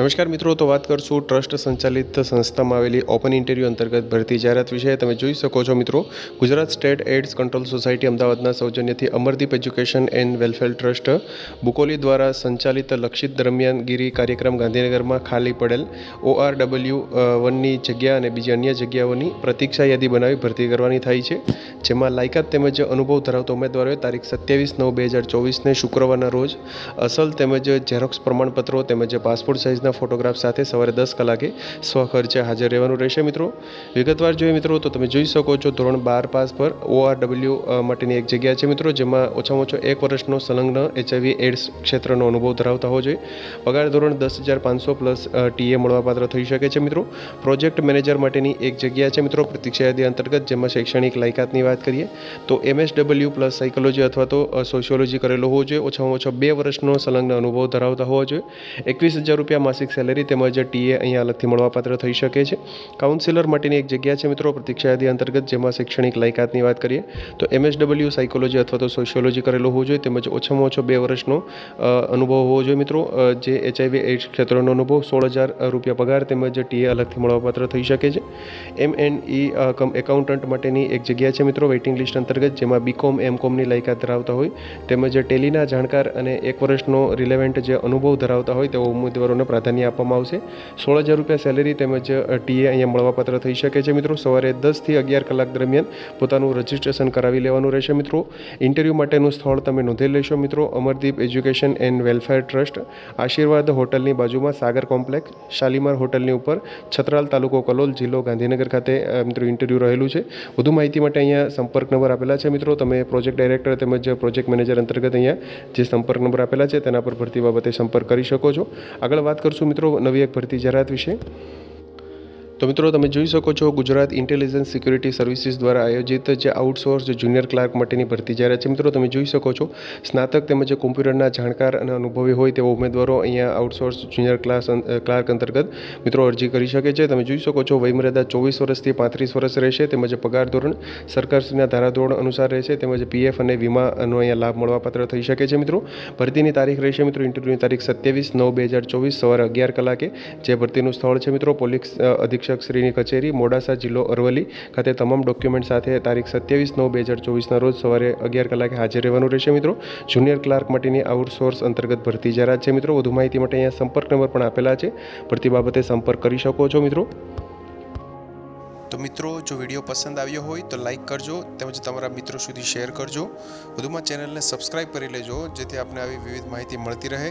નમસ્કાર મિત્રો, તો વાત કરશું ટ્રસ્ટ સંચાલિત સંસ્થામાં આવેલી ઓપન ઇન્ટરવ્યૂ અંતર્ગત ભરતી જાહેરાત વિશે. તમે જોઈ શકો છો મિત્રો, Gujarat state AIDS control society અમદાવાદના સૌજન્યથી Amardeep education and welfare trust, Bukoli દ્વારા સંચાલિત લક્ષિત દરમિયાનગીરી કાર્યક્રમ ગાંધીનગરમાં ખાલી પડેલ. ઓઆર ડબલ્યુ વનની જગ્યા અને બીજી અન્ય જગ્યાઓની પ્રતીક્ષા યાદી બનાવી ભરતી કરવાની થાય છે. જેમાં લાયકાત તેમજ અનુભવ ધરાવતા ઉમેદવારોએ તારીખ સત્યાવીસ નવ બે હજાર ચોવીસને શુક્રવારના રોજ અસલ તેમજ ઝેરોક્સ પ્રમાણપત્રો તેમજ પાસપોર્ટ સાઇઝના ફોટોગ્રાફ સાથે સવારે દસ કલાકે સ્વખર્ચે હાજર રહેવાનું રહેશે મિત્રો. વિગતવાર જોઈએ મિત્રો, તો તમે જોઈ શકો છો ધોરણ બાર પાસ પર ઓઆરડબલ્યુ માટેની એક જગ્યા છે મિત્રો, જેમાં ઓછામાં ઓછો એક વર્ષનો સંલગ્ન એચઆઈવી એડ્સ ક્ષેત્રનો અનુભવ ધરાવતા હોવો જોઈએ. પગાર ધોરણ દસ હજાર પાંચસો પ્લસ ટીએ મળવાપાત્ર થઈ શકે છે મિત્રો. પ્રોજેક્ટ મેનેજર માટેની એક જગ્યા છે મિત્રો, પ્રતીક્ષા યાદી અંતર્ગત, જેમાં શૈક્ષણિક લાયકાતની વાત કરીએ, તો એમએસડબલ્યુ પ્લસ સાયકોલોજી અથવા તો સોશિયોલોજી કરેલો હોવો જોઈએ. ઓછામાં ઓછો બે વર્ષનો સંલગ્ન અનુભવ ધરાવતા હોવો જોઈએ. એકવીસ હજાર રૂપિયા માસિક સેલેરી તેમજ ટીએ અહીંયા અલગથી મળવાપાત્ર થઈ શકે છે. કાઉન્સિલર માટેની એક જગ્યા છે મિત્રો પ્રતીક્ષા યાદી અંતર્ગત, જેમાં શૈક્ષણિક લાયકાતની વાત કરીએ, તો એમએસડબલ્યુ સાયકોલોજી અથવા તો સોશિયોલોજી કરેલો હોવો જોઈએ, તેમજ ઓછામાં ઓછો બે વર્ષનો અનુભવ હોવો જોઈએ મિત્રો જે એચઆઈવી એડ્સ ક્ષેત્રનો અનુભવ સોળ હજાર રૂપિયા પગાર તેમજ ટીએ અલગથી મળવાપાત્ર થઈ શકે છે. એમ એન્ડ ઈ કમ એકાઉન્ટન્ટ માટેની એક જગ્યા છે મિત્રો વેઇટિંગ લિસ્ટ અંતર્ગત, જેમાં બીકોમ એમ કોમની લાયકાત ધરાવતા હોય, તેમજ ટેલીના જાણકાર અને એક વર્ષનો રિલેવન્ટ જે અનુભવ ધરાવતા હોય તેવો ઉમેદવારોને પ્રાધાન્ય આપવામાં આવશે. સોળ હજાર રૂપિયા સેલેરી તેમજ ટીએ અહીંયા મળવાપાત્ર થઈ શકે છે મિત્રો. સવારે દસથી અગિયાર કલાક દરમિયાન પોતાનું રજિસ્ટ્રેશન કરાવી લેવાનું રહેશે મિત્રો. ઇન્ટરવ્યૂ માટેનું સ્થળ તમે નોંધી લેશો મિત્રો. Amardeep education and welfare trust Ashirwad હોટલની બાજુમાં સાગર કોમ્પ્લેક્સ, શાલીમાર હોટલની ઉપર છત્રાલ તાલુકો કલોલ જિલ્લો ગાંધીનગર ખાતે મિત્રો ઇન્ટરવ્યૂ રહેલું છે. વધુ માહિતી માટે અહીંયા સંપર્ક નંબર આપેલા છે મિત્રો. તમે પ્રોજેક્ટ ડાયરેક્ટર તેમજ પ્રોજેક્ટ મેનેજર અંતર્ગત અહીંયા જે સંપર્ક નંબર આપેલા છે તેના પર ભરતી બાબતે સંપર્ક કરી શકો છો. આગળ વાત કરશું મિત્રો નવી એક ભરતી જાહેરાત વિશે. તો મિત્રો તમે જોઈ શકો છો ગુજરાત ઇન્ટેલિજન્સ સિક્યુરિટી સર્વિસીસ દ્વારા આયોજિત જે આઉટસોર્સ જુનિયર ક્લાર્ક માટેની ભરતી જ્યારે છે, મિત્રો તમે જોઈ શકો છો, સ્નાતક તેમજ કોમ્પ્યુટરના જાણકાર અને અનુભવી હોય તેવા ઉમેદવારો અહીંયા આઉટસોર્સ જુનિયર ક્લાસ ક્લાર્ક અંતર્ગત મિત્રો અરજી કરી શકે છે. તમે જોઈ શકો છો, વયમર્યાદા ચોવીસ વર્ષથી પાંત્રીસ વર્ષ રહેશે, તેમજ પગાર ધોરણ સરકારશ્રીના ધારાધોરણ અનુસાર રહેશે, તેમજ પીએફ અને વીમાનો અહીંયા લાભ મળવાપાત્ર થઈ શકે છે, મિત્રો. ભરતીની તારીખ રહેશે, મિત્રો ઇન્ટરવ્યૂની તારીખ સત્યાવીસ નવ બે હજાર ચોવીસ સવારે અગિયાર કલાકે. જે ભરતીનું સ્થળ છે, મિત્રો, પોલીસ અધિક્ષક શ્રીની કચેરી, મોડાસા જિલ્લો અરવલ્લી ખાતે તમામ ડોક્યુમેન્ટ સાથે તારીખ સત્યાવીસ નવ બે હજાર ચોવીસના રોજ સવારે અગિયાર કલાકે હાજર રહેવાનું રહેશે મિત્રો. જુનિયર ક્લાર્ક માટેની આઉટસોર્સ અંતર્ગત ભરતી જાહેરાત છે મિત્રો. વધુ માહિતી માટે અહીંયા સંપર્ક નંબર પણ આપેલા છે. ભરતી બાબતે સંપર્ક કરી શકો છો મિત્રો. તો મિત્રો, જો વીડિયો પસંદ આવ્યો હોય તો લાઈક કરજો તેમજ તમારા મિત્રો સુધી શેર કરજો. વધુમાં ચેનલને સબસ્ક્રાઇબ કરી લેજો જેથી આપને આવી વિવિધ માહિતી મળતી રહે.